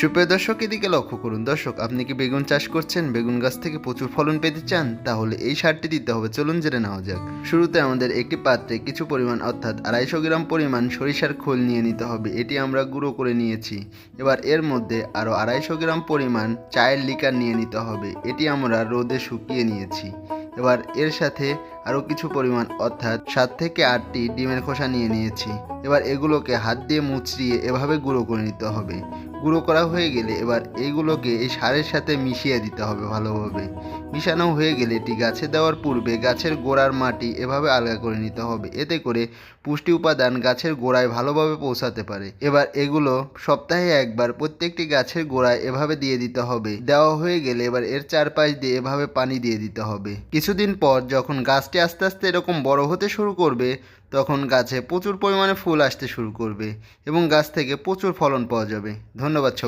সুপ্রিয় দর্শক, এদিকে লক্ষ্য করুন দর্শক, আপনি কি বেগুন চাষ করছেন? বেগুন গাছ থেকে প্রচুর ফলন পেতে চান? তাহলে এই সারটি দিতে হবে। চলুন জেনে নেওয়া যাক। শুরুতে আমাদের একটি পাত্রে কিছু পরিমাণ, অর্থাৎ আড়াইশো গ্রাম পরিমাণ সরিষার খোল নিয়ে নিতে হবে। এটি আমরা গুঁড়ো করে নিয়েছি। এবার এর মধ্যে আরও আড়াইশো গ্রাম পরিমাণ চায়ের লিকার নিয়ে নিতে হবে। এটি আমরা রোদে শুকিয়ে নিয়েছি। এবার এর সাথে আরও কিছু পরিমাণ, অর্থাৎ সাত থেকে আটটি ডিমের খোসা নিয়ে নিয়েছি। এবার এগুলোকে হাত দিয়ে মুচড়িয়ে এভাবে গুঁড়ো করে নিতে হবে। গুঁড়ো করা হয়ে গেলে এবার এইগুলোকে এই সারের সাথে মিশিয়ে দিতে হবে ভালোভাবে। মিশানো হয়ে গেলে এটি গাছে দেওয়ার পূর্বে গাছের গোড়ার মাটি এভাবে আলগা করে নিতে হবে। এতে করে পুষ্টি উপাদান গাছের গোড়ায় ভালোভাবে পৌঁছাতে পারে। এবার এগুলো সপ্তাহে একবার প্রত্যেকটি গাছের গোড়ায় এভাবে দিয়ে দিতে হবে। দেওয়া হয়ে গেলে এবার এর চারপাশ দিয়ে এভাবে পানি দিয়ে দিতে হবে। কিছুদিন পর যখন গাছটি আস্তে আস্তে এরকম বড় হতে শুরু করবে, তখন গাছে প্রচুর পরিমাণে ফুল আসতে শুরু করবে এবং গাছ থেকে প্রচুর ফলন পাওয়া যাবে। ধন্যবাদ সবাই